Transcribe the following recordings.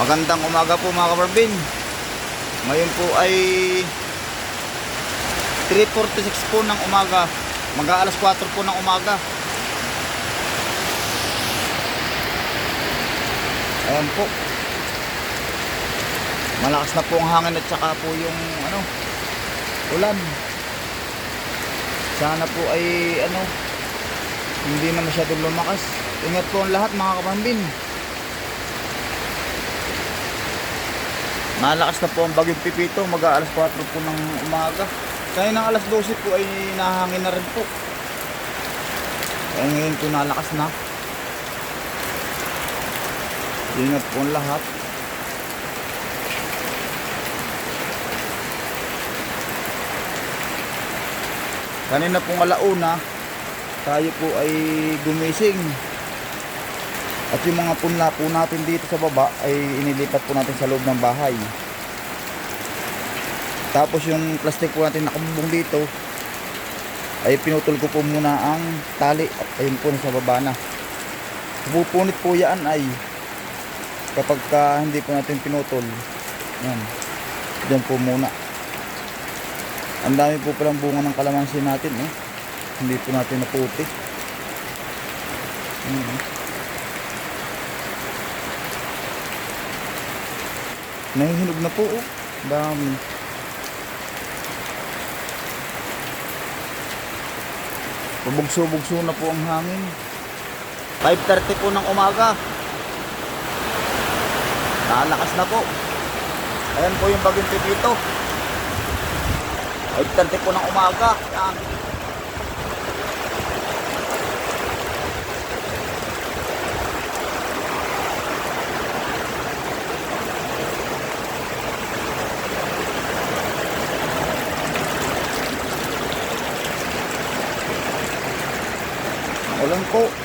Magandang umaga po mga kabarbin. Ngayon po ay 3.46 po ng umaga. Mag alas 4 po ng umaga. Ayan po. Malakas na po ang hangin at saka po yung ano, ulan. Sana po ay ano, hindi na masyadong lumakas. Ingat po ang lahat mga kabarbin. Malakas na po ang bagyong pipito, mag alas 4 po ng umaga. Kaya ng alas 12 po ay nahangin na rin po. Kaya ngayon po nalakas na. Ingat po ang lahat. Kanina pong alauna, tayo po ay gumising. At yung mga punla po natin dito sa baba ay inilipat po natin sa loob ng bahay. Tapos yung plastic po natin nakabubong dito ay pinutol ko po muna ang tali at ayun po nasa baba na. Pupunit po yan ay kapag ka hindi po natin pinutol. Yan. Diyan po muna. Ang dami po palang bunga ng kalamansi natin eh. Hindi po natin naputi. Ayan. Nahihinog na po oh. Dami. Pabugso-bugso na po ang hangin. 5.30 po ng umaga. Nalakas na po. Ayan po yung bagong pipito. 5.30 po ng umaga. Yan. Ulan po.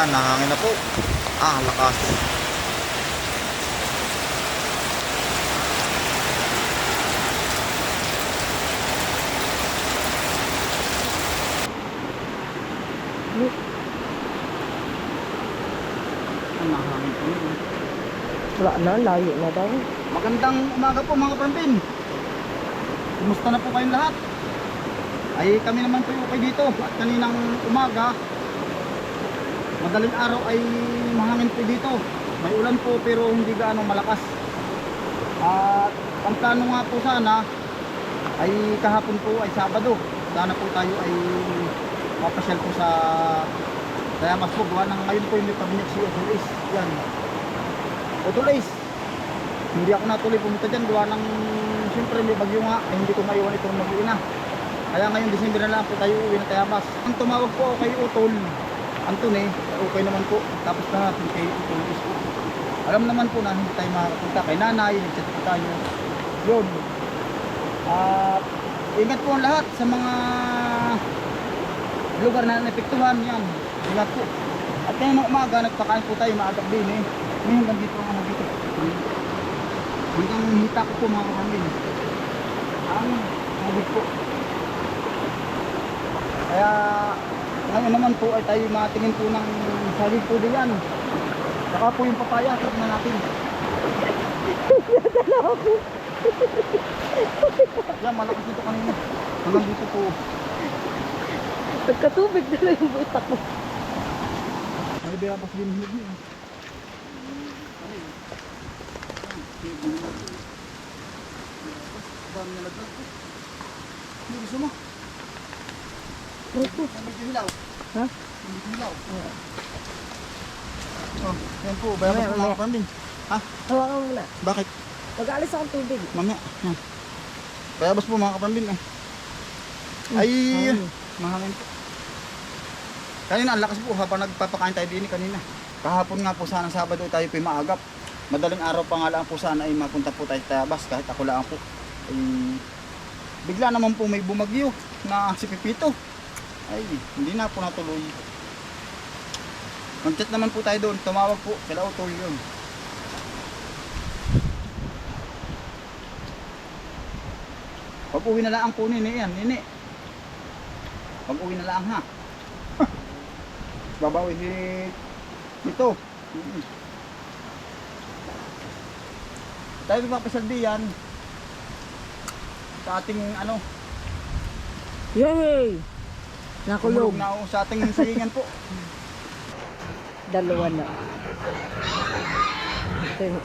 Ah, nahangin na po. Ah, lakas. Ang nahangin po. Wala na, layo na daw. Magandang umaga po mga kapambin. Kumusta na po kayong lahat? Ay kami naman po okay dito at kaninang umaga madaling araw ay mahangin po dito. May ulan po pero hindi gaano malakas. At ang plano nga po sana ay kahapon po ay Sabado. Sana po tayo ay mapasyal po sa kaya mas po gawa ng ngayon po yung may pabinyag si Otulis. Yan. Otulis. Hindi ako natuloy pumunta dyan gawa ng siyempre may bagyo nga ay hindi ko maiwan itong mag-uwi na. Kaya ngayon December na lang po tayo uwi ng Tayabas. Ang tumawag po kay Utol, Antone, okay naman po. Tapos na natin kay Utol is po. Alam naman po na hindi tayo makakapunta kay nanay, nagchat po tayo. Yun. At ingat po ang lahat sa mga lugar na naepektuhan yan. Ingat po. At ngayon ng umaga, nagpakain po tayo maagang din eh. May hanggang dito ang ano dito. Hanggang hita ko po mga kapamilya. Ang tubig po. Kaya ngayon naman po ay tayo matingin po ng saging po din yan. Saka po yung papaya, trap na natin. yan, malakas dito kanina. Hanggang dito po. Nagkatubig na lang yung butak mo. May biyapas din hilig niya. Dami na laglag po. Hindi gusto mo? Hilaw. Ha? Oh, yan po. Mamaya, po mga kapambin. Ha? Hawakan mo muna. Bakit? Mag-alis akong tubig. Mamaya. Yan. Bayabas po mga kapambin. Ah. Ay, Hangin. mahangin po. Kanina ang lakas po habang nagpapakain tayo din kanina. Kahapon nga po sana Sabado tayo po maagap. Madaling araw pa nga lang po sana ay mapunta po tayo sa Tabas kahit ako lang po. Ay, bigla naman po may bumagyo na si Pipito. Ay, hindi na po natuloy. Mag-chat naman po tayo doon. Tumawag po. Kila Utol yun. Pag uwi na lang po nini yan, nini. Pag uwi na lang ha. Babawi si ito. Tayo papasaldi yan sa ating ano, Yay! Nakulog. na ako sa ating sagingan po. Dalawa na. Ito yung.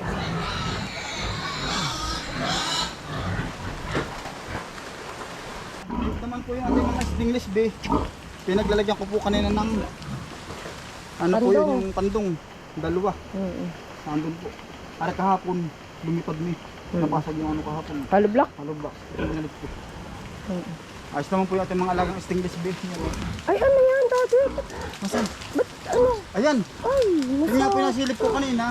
Ito naman po yung ating mga stingless be. Pinaglalagyan ko po kanina ng ano po Pandong. yun yung pandong. Dalawa. Mm-mm. Nandun po. Para kahapon, lumipad ni. Hmm. Nabasag yung ano kahapon. Hollow block? Halo ba? Pinalit po. Mm. Ayos naman po yung ating mga alagang stingless be. Yan, oh. Ay, ano yan, dati? Masan? Ba't ano? Ayan. Ay, Yun nga po nasa... nasilip ko kanina.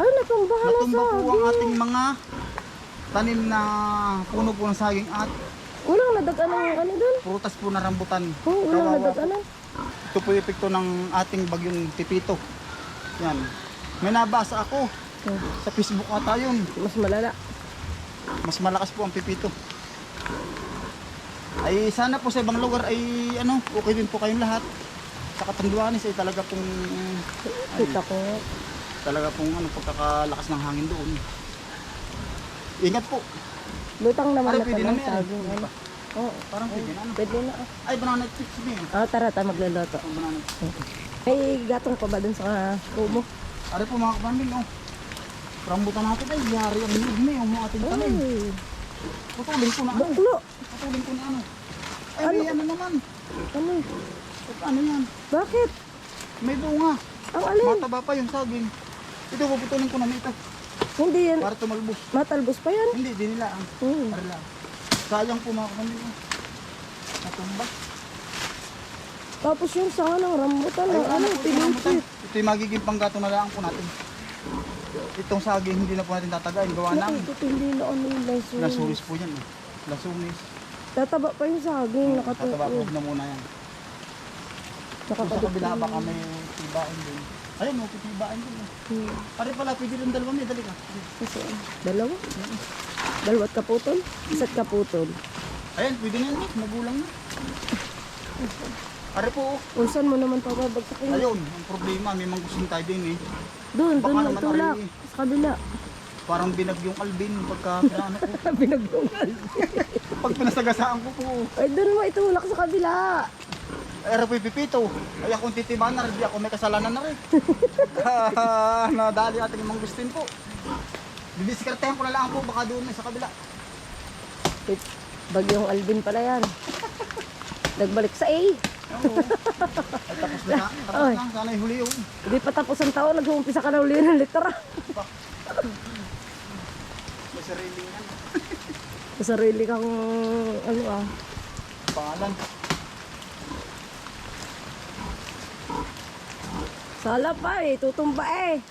Ay, natumbahan na Natumba po ang ating mga tanim na puno po ng saging at Walang nadagan ng ano dun? prutas po na rambutan. Oo, walang Kawawa po. Ito po yung epekto ng ating bagyong pipito. Yan. May nabasa ako Hmm. sa Facebook ata yun. Mas malala. Mas malakas po ang pipito. Ay sana po sa ibang lugar ay ano, okay din po kayong lahat. Sa Katanduanes ay talaga pong Kita ko. talaga pong ano pagkakalakas ng hangin doon. Ingat po. Lutang naman Ay, na pwede to na ng yan. saging. Ano? Oo. Parang pwede na ano. Pwede na. Ay banana chips din. Ah, tara, tayo magluluto. Ang banana chips. May gatong pa ba dun sa kumo? Ari po mga kapamilya oh. Rambutan natin ay yari ang nilog na yung mga ating tanim. Ay, Putulin ko na ano. Putulin ko na ano. Ay may ano naman. Ano? At ano yan? Bakit? May bunga. Ang alin? Mataba pa yung saging. Ito puputulin ko na ito. Hindi yan. Para tumalbos. Matalbos pa yan. Hindi, di nila ang Hmm. para lang. Sayang po mga kapamilya. Natumba. Tapos yung sanga ng rambutan. Ay, ano, pinipit. Ito yung magiging panggato na lang po natin. Itong saging hindi na po natin tatagain. Gawa ng Nakikita hindi na ano yung laso. lasuris po yan. Eh. Lasunis. Tataba pa yung saging. Tataba po Nakatutok. na muna yan. Kung sa Nakatutok. kabila baka may tibain din. Ayun, may tibain din. eh. Hmm. Pare pala, pwede rin dalawa may dali ka. Kasi, dalawa? Dalawat kaputol? Isa't kaputol. Ayan, pwede na yan. eh. Magulang na. Pare po, oh. Ulsan mo naman pa babagsakin. ayun, ang problema, may manggusin tayo din eh. Doon, Baka doon naman magtulak. ari- Sa kabila. Parang binag yung Alvin pagka pinano ko. Binagbungal. Pag pinasagasaan ko po. Ay, doon mo itulak sa kabila. Ay, po pipito. Ay, akong titibahan na rin. Di ako may kasalanan na rin. Nadali ating mangustin po. Bibiskartehan ko na lang po, baka doon sa kabila. Wait, Bagyong Alvin pala yan. Nagbalik sa A. Oo. Ay, tapos na, tapos Ay. na. Sana huli yun. Hindi pa tapos ang taon, nag-uumpisa ka na uli ng litera. May sariling yan. Sa sarili kang, ano ah. Pangalan. Sala pa eh, tutumba eh.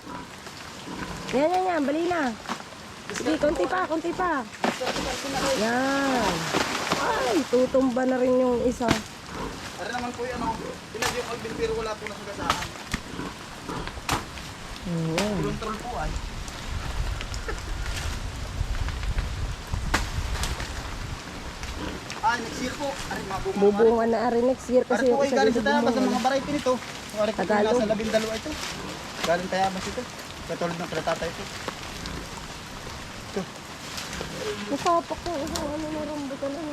Yan, yan, yan, bali na. Sige, konti pa, konti pa. Yan. Ay, tutumba na rin yung isa. Ano naman po yung ano, binag yung Alvin pero wala po nasagasaan. Ayan. Control po ay. Ay, next year po. Ay, mga bunga. Bubunga na rin next year Kasi yung isa galing dito sa Tayabas ang mga variety nito. Wari ko Tagalog. sa labing dalawa ito. Galing Tayabas ito. Katulad ng kretata ito. Ito. Nasapak ko isang ano na rambutan ano.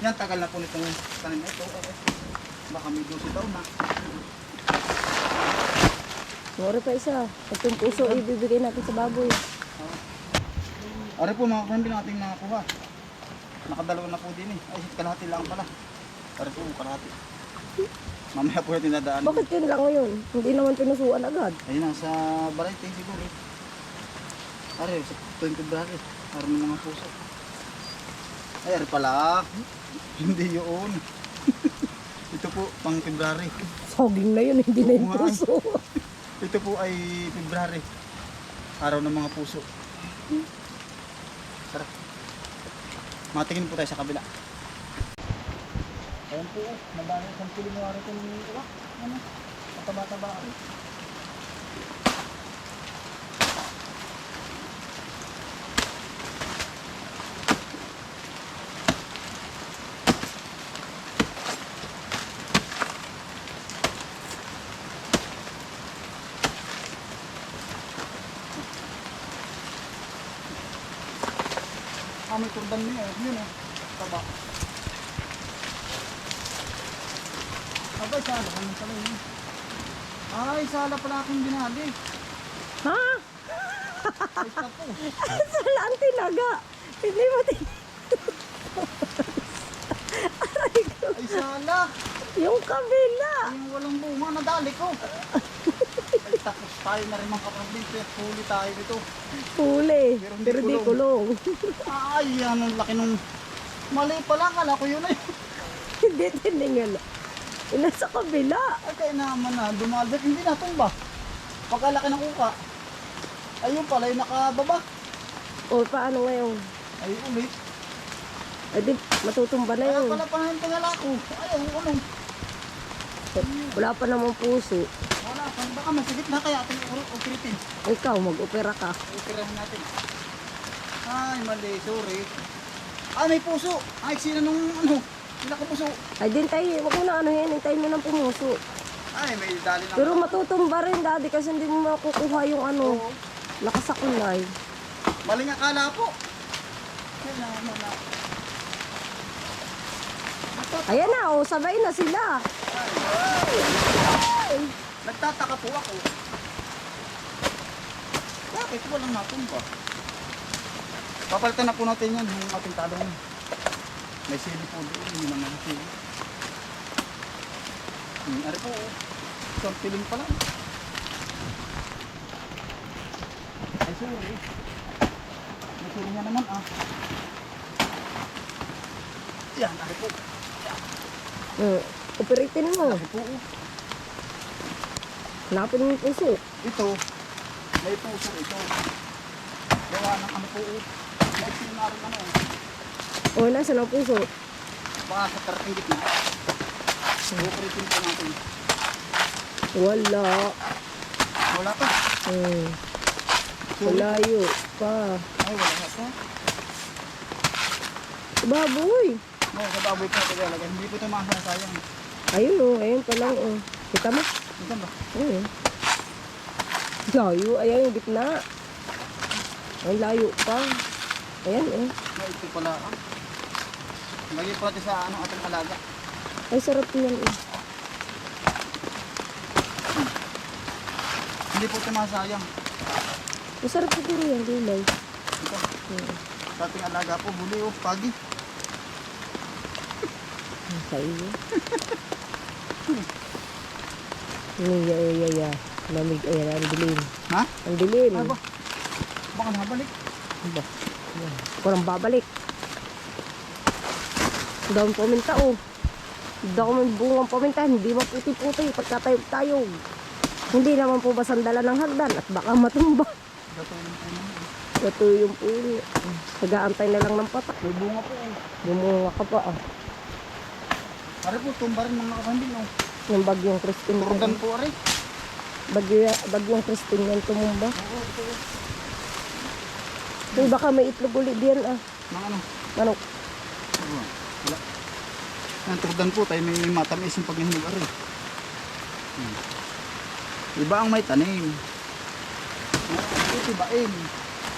Yan, tagal na po nitong tanim na ito. Baka may 12 taon na. Mura pa isa. Yung puso ibibigay natin sa baboy. Ari po mga kapamilya ng ating nakakuha. Nakadalawa na po din eh. Ay, kalahati lang pala. Ari po, kalahati. Mamaya po natin dadaan. Bakit yun lang ngayon? Hindi naman pinusuan agad. Ayun na, sa variety siguro. Ari, sa 20 February. Araw ng mga puso. Ay, ari pala. Hindi yun. Ito po, pang February. Soging na yun, hindi na yung puso. Ito po ay February. Araw ng mga puso. Tara. Matingin po tayo sa kabila. Ayan po, oh. Nabali isang kilimawari ko ng iwa. Ano? Mataba-taba. Ah, may turban niya eh. Yun eh. Taba. Abay, sala ka pala yun. Ay, sala pala akong binali. Ha? Ay, tapo. Sala ang tinaga. Hindi mo tin... Aray ko. Ay, sala. Yung kabila. Ay, yung walang bunga, nadali ko. Ay, tayo na rin mga kapatid. Kaya huli tayo dito. Huli. Pero hindi Pero di kulong. Ay, yan ang laki nung... Mali pala, kala ko yun eh. Hindi tiningal. Ina sa kabila. Ay, kaya naman na, dumalbek, hindi natumba. Pagkalaki ng uka. Ayun pala, yung nakababa. O paano ngayon? Ay, ulit. Eh di, matutumba na Kaya yun. pala pa yung tingala ko. Ay, ano. Wala pa namang puso. Wala pa. Baka masigit na kaya ating operatin. Ikaw, mag-opera ka. Operahin natin. Ay, mali. Sorry. Ay, may puso. Ay, sino nung ano? Pinakapuso. Ay, din tayo. Huwag mo na ano yan. Hintayin mo ng pumuso. Ay, may dali na. Pero matutumba rin, daddy, kasi hindi mo makukuha yung ano. Oo. Lakas sa kulay. Maling akala po. Kaya naman na. Ayan na, oh, sabay na sila. Nagtataka po ako. Bakit walang natumba? Papalitan na po natin yan yung ating talong. May sili po doon, hindi naman sili. Hmm, ari po, oh. isang piling pa lang. Ay, sorry. May sili niya naman, ah. Yan, ari po. Uh, operatin mo. Ari po, oh. Hanapin mo yung puso. Ito, may puso ito. Gawa ng ano po, oh. Hindi na rin ano, O, oh, nasa ang puso? baka sa karating gitna. Bukuritin po natin. Wala. Wala pa. Hmm. Malayo pa. Ay, wala na pa. Baboy. No, sa baboy talaga. Hindi po ito masasayang. Ayun oh, ayun pa lang oh. Kita mo? Ito ba? Ayun. Layo, ayan yung gitna. Ay, layo pa. Ayan oh. No, ito pala. Ah. Lagi po natin sa ano, ating alaga. Ay, sarap yan oh. Hindi po ito masayang. Masarap siguro yan, gulay. Ito. Hmm. Sa ating alaga po, buli o pagi. Ang Sa Niya, iya, iya. Lamig, ayan, ang dilim. Ha? Ang dilim. Ano ba? Baka nabalik. Ba? Ayan. Kurang babalik. Dami paminta oh. Dami bungang paminta. Hindi maputi-puti. Pagkatayog-tayog. Hindi naman po ba sandala ng hagdan at baka matumba. Ito yung puno. Nag-aantay na lang ng patak. May bunga po. Oh. Bumunga ka pa ah. Ari po, tumba rin mga kapanding. Oh. Yung bagyong Christine. Turgan po, ari. Bagyo, bagyong Christine yan tumumba. Oo, ito. Uy, baka may itlog ulit diyan ah. Mga ano. Manok. Oo, Wala. Ang turdan po tayo may matamis yung paghihinog ari. Hmm. Iba ang may tanim. Ito ibain.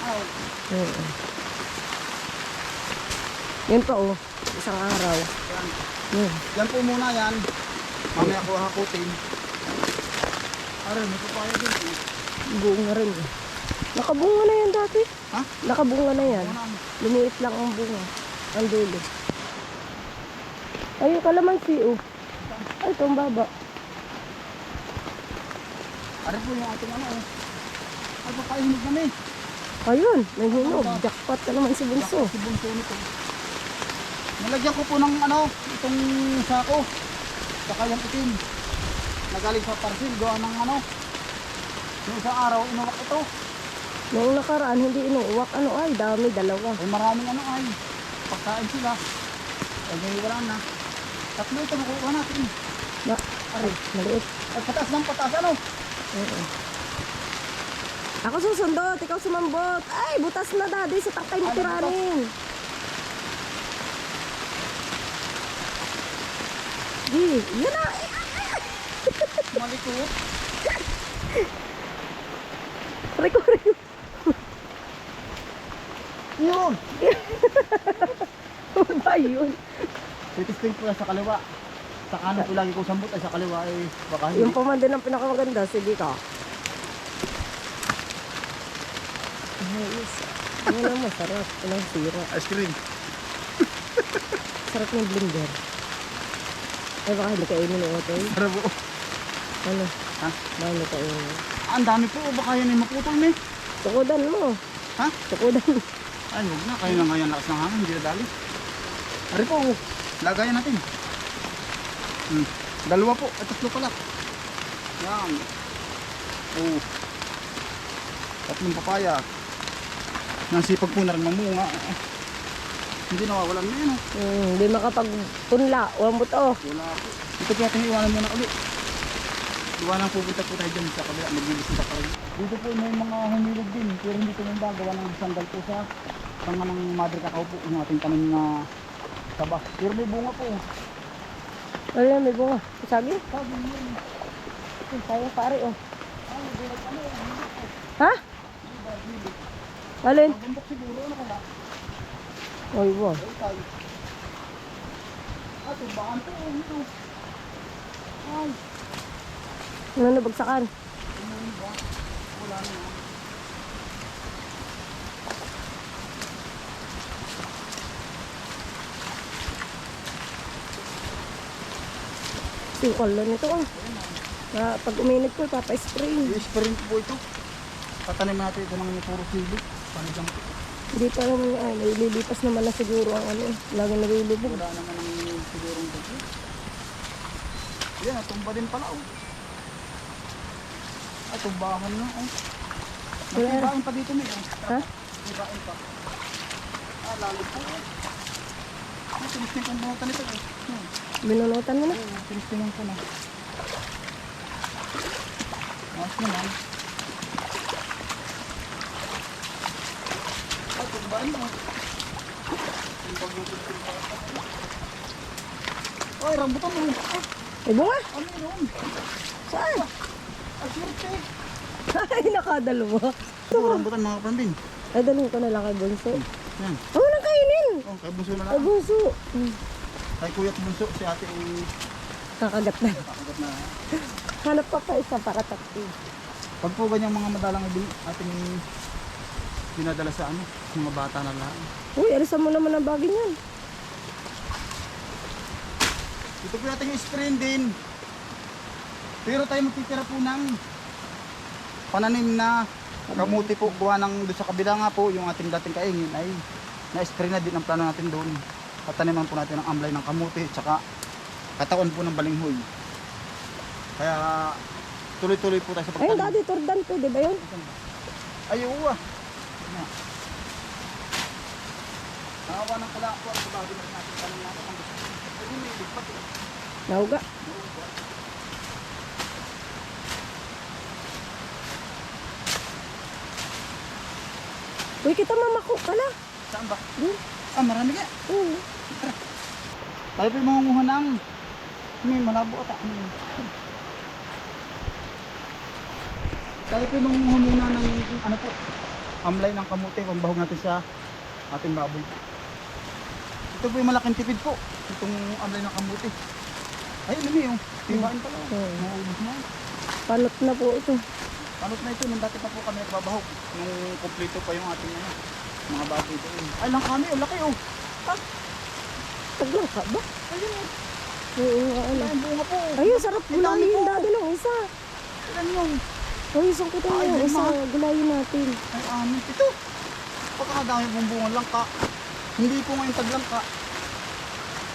Ah, Oo. Yan pa oh. Isang araw. yan. Hmm. yan po muna yan. Mamaya ko hakutin. Aray, may papaya din. eh. Bunga rin eh. Nakabunga na yan dati. Ha? Nakabunga na yan. Muna. Lumiit lang ang bunga. Ang dulo. Ay, yung kalamansi oh. Ay, ito ang baba. Aray po yung ating ano. oh. Ay, papahinog kami. Ayun, may hinog. Jackpot na naman si Bunso. Si bunso nito. Nalagyan ko po ng ano, itong sako. Saka yung itim. Nagaling sa parcel, gawa ng ano. Yung isang araw, inuwak ito. Noong nakaraan, hindi inuuwak. Ano ay, dami, dalawa. Ay maraming ano ay. Pagkain sila. Ay ngayon wala na. Tatlo ito nakuha natin. Na, aray, maliit. Ay pataas ng pataas ano. Oo. Ako susundot, ikaw sumambot. Ay, butas na daddy sa takay mo tiranin. Di, yan na. Malikot. Reko, reko. Yun. Ano ba yun? Titisting ko sa kaliwa. Sa kanan ko lagi ko sambot ay sa kaliwa ay baka hindi. Yung pa man din ang pinakamaganda. Sige ka. Ayos. Ano lang masarap. Walang sira. Ice cream. Sarap ng blender. Ay baka hindi kainin ng otoy. Para po. Ano? Ha? Baka hindi kainin. Ang dami po. Baka yan ay maputol ni. Tukudan mo. Ha? Tukudan. Ay, huwag na. Kayo na ngayon lakas ng hangin. Hindi na dali. Ari po. Lagayan natin. Hmm. Dalawa po. At tatlo pala. Yan. Oh. Tatlong papaya. Nasipag po na rin mamunga. Eh, Hindi nawawalan na yan. oh. Hmm, Hindi makapagpunla. Walang buto. Wala po. Ito po natin iwanan muna ulit. Iwanan pupunta po tayo dyan sa kabila. Magbibisita pa rin. Dito po may mga humilog din. Pero hindi ko nang gawa ng sandal po sa tanga ng madre kakao po. Yung ating tanim na saba. Pero may bunga po. Yan, may bunga. Sabi? Sabi yun. Ay, Sayang pare, oh. Po. Ha? Alin? Magbundok siguro. Ano kaya? Ay, wow. Ah, tumbaan po. Ito. Ay, Ano nabagsakan? ba? Wala na. Singkol lang ito, oh. Na, pag uminit ko, papa-spray. I-sprint po ito. Tatanim natin ito ng puro sili. Panigang po. Hindi pa naman, ay, nililipas naman na siguro ang ano, eh. Lagi nalulubog. Wala naman ang sigurong dito. Yan, natumba din pala oh. Ay, tumbahan na oh. Nagtibain pa dito may oh. Ha? Nagtibain pa. Ah, lalo po oh. Ah, tinisting kong bunutan nito oh. Hmm. Binunutan mo na. Oo, tinistingan ko na. Mas naman. Ay, mo. Ay, rambutan mo. May bunga? ano yun? Saan? Ay, swerte. Ay, nakadalawa. Ito, rambutan mga kapambin. Ay, dalhin ko na lang kay Bunso. Yan. Ako nang kainin! Oh, kay bunso na Ay, lang. Bunso! Hmm, Kay kuya bunso, si ate ay Kakagat na. kakagat na. Hanap pa pa isa para takti. Pag po ganyang mga madalang ibin, ating dinadala sa ano, mga bata na lang. Uy, alisan mo naman ang bagay niyan. Ito po natin yung sprain din. Pero tayo magtitira po ng pananim na kamuti po. Gawa ng doon sa kabila nga po, yung ating dating kaingin ay na-spray na din ang plano natin doon. Tataniman po natin ang amlay ng kamuti tsaka katawan po ng balinghoy. Kaya tuloy-tuloy po tayo sa pagtanim. daddy, turdan pwede ba yun? Ay, oo ah. Ano? Nakawa ng pala po ang bago na natin tanong natin. Ang gusto. Ay, may ligpat eh. Nauga. Uy, kita mamako pala. Saan ba? Doon. Ah, marami ka. Oo. Tayo po mangunguha ng may malabo ata. Ano yun? Tayo po mangunguha muna ng ano po, amlay ng kamote kung bahog natin sa ating baboy. Ito po yung malaking tipid po. Itong amlay ng kamote. Ay, ano yun? Tibain pala. Oo. Naubos na. Panot na po ito. Panot na ito, nung dati pa po kami nagbabahog. Nung kumpleto pa yung ating ano, mga baboy doon. Ay, lang kami, oh, laki oh. Taglang ka ba? Ayun oh, Oo, ano. po. Ayun, sarap Ang dami gulayin po. daddy ng isa. Ilan yun? Ay, isang kita Ay, mo. lima. Isa, gulayin natin. Ay, amin. Ito. Pagkakadami pong bunga langka. Hindi po ngayon taglangka.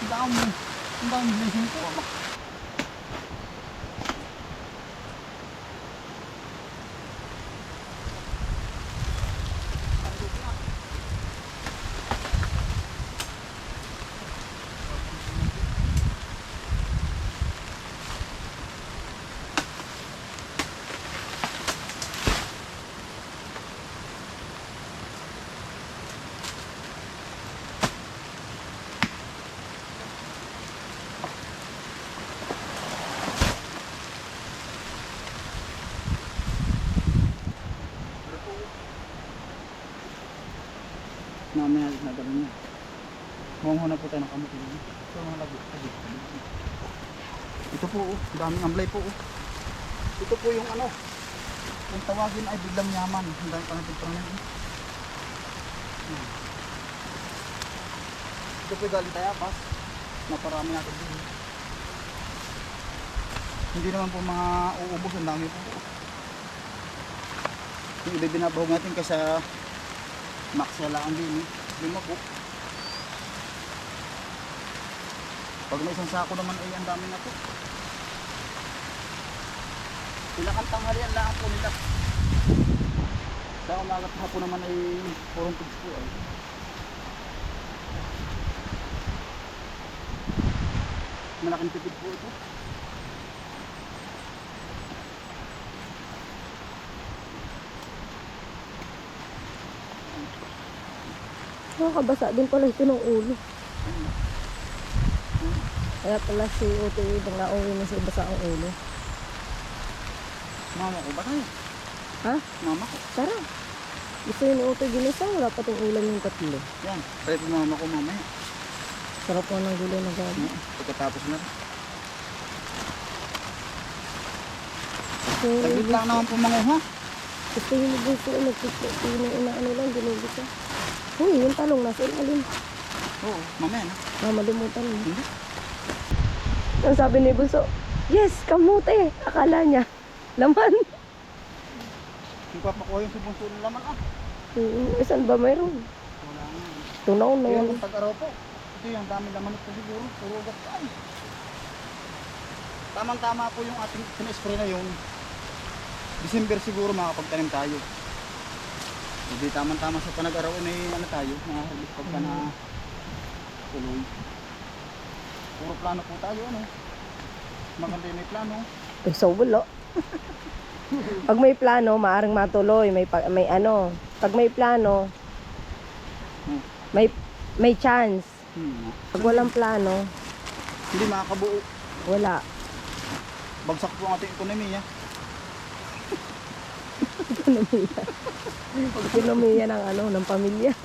Ang dami. Ang dami blessing po. Aba. Mamaya na gano'n niya. Huwag na po tayo ng kamutin. Ito mga labi. labi. Ito po, oh. daming amblay po. Oh. Ito po yung ano. Kung tawagin ay biglang yaman. Ang dami pa natin eh. Hmm. Ito po galing tayo pas. Naparami natin din. Hindi naman po mga uubos. Ang dami po. Yung iba natin kasi maksala ang din eh. Lima po. Pag may isang sako naman ay ang dami na po. Ilang tanghalian lang po nila. Sa umaga at hapon naman ay purong pigs po ay. Malaking tipid po ito. Nakakabasa din pala ito ng ulo. Kaya pala si Uto ibang nauwi na sa basa ang ulo. Mama ko ba tayo? Ha? Mama ko. Tara. Gusto yun ni Uto ginisa, wala pa itong ulam yung tatlo. Yan. Pwede po mama ko mamaya. Sarap po ng gulay na gabi. Oo, Pagkatapos na. So, Saglit lang naman po manguha. gusto yun ni Gusto, nagpipito na inaano lang, ginugisa. Uy, yung talong nasa ilalim. Oo, mamaya na. Mamalimutan mo. Hindi. Ang sabi ni Bunso, yes, kamote. Akala niya, laman. Hindi pa pakuha yung subunso ng laman ah. Hmm, isan ba mayroon? Wala nga. Tunaw na yan. kung tag-araw po, ito yung dami laman ito siguro. Puro ugat pa ay. Tamang-tama po yung ating pinaspray na yun. December siguro makakapagtanim tayo. Hindi tamang-tama sa panag-araw may ano tayo, nakahalis pagka na tuloy. Puro plano po tayo ano. Maganda yung may plano. Eh, so wala. Pag may plano, maaring matuloy. May, may ano. Pag may plano, Hmm. may may chance. Hmm. Pag walang plano, Hindi makakabuo. wala. Bagsak po ang ating ekonomiya. Ekonomiya ng ano, ng pamilya.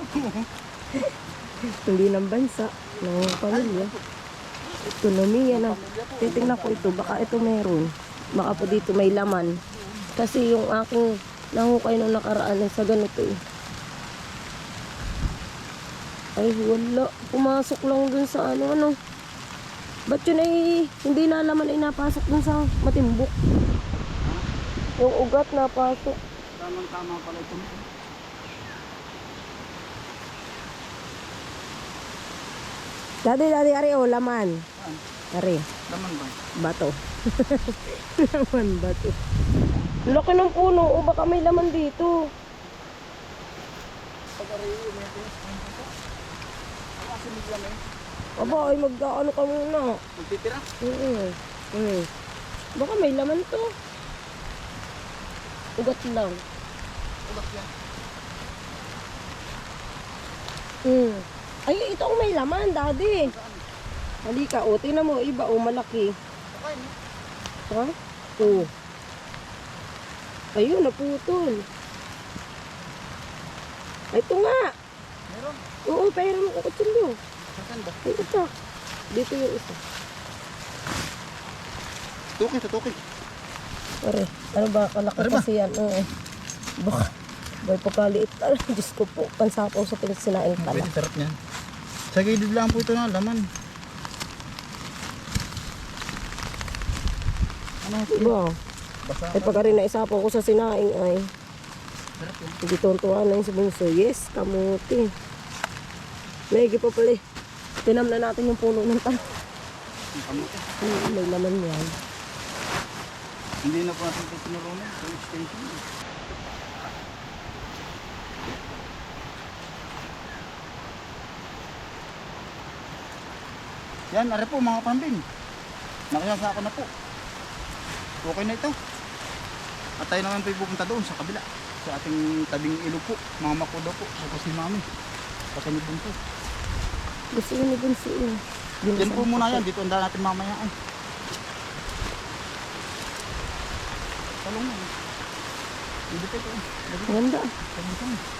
Hindi ng bansa, ng pamilya. Ekonomiya ng... Titingnan ko ito, baka ito meron. Baka po dito may laman. Kasi yung aking nahukay nung nakaraan sa ganito eh. Ay, wala. Pumasok lang dun sa ano, ano. Ba't yun ay hindi na laman ay napasok dun sa matimbok? Yung ugat napasok. Tamang-tama pala ito. Dati, dati, ari, oh, laman. Ari, Laman ba? bato. laman, bato. Laki ng puno, o baka may laman dito. May asin bigla may. Aba, ay mag-ano ka muna. Magtitira. Oo. Mm. Baka may laman to. Ugat lang. Ugat yan. Mm. Ay, ito ang may laman, daddy. Halika, o, tingnan mo, iba, o, malaki. Ha? Oo. Ayun, naputol. Ito nga. Meron. Oo, pera mo ko kutsilyo. Saan ba? Ay, isa. Dito yung isa. Tuki, tutuki. Pare, ano ba kalaki kasi yan? Oo. Baka, boy, pagkaliit. Diyos ko po. Pansapaw sa pinsinain pala. Pwede sarap niyan. Sa gilid lang po ito na laman. Ano ito? Diba? Basa. Ay, pagka rin naisapaw ko sa sinaing ay. Hindi tuwan na yung sa bunso. Yes, kamuti. May pa pala eh. Tinam na natin yung puno ng tao. Ang kamuti. Hmm, may laman yan. Hindi na po natin tinulungan. Sa extension. Yan, are po mga pambing. Nakasasako na po. Okay na ito. At tayo naman po pupunta doon sa kabila. Sa ating tabing ilog po. Mga makudo po. Tapos si mami. Pati ni Bunso. Gusto yun ni bunso yun. Yan po muna yan. Dito ang natin mamaya. Ay. Talong na. Hindi pa ito. Lagi. Ganda. Talong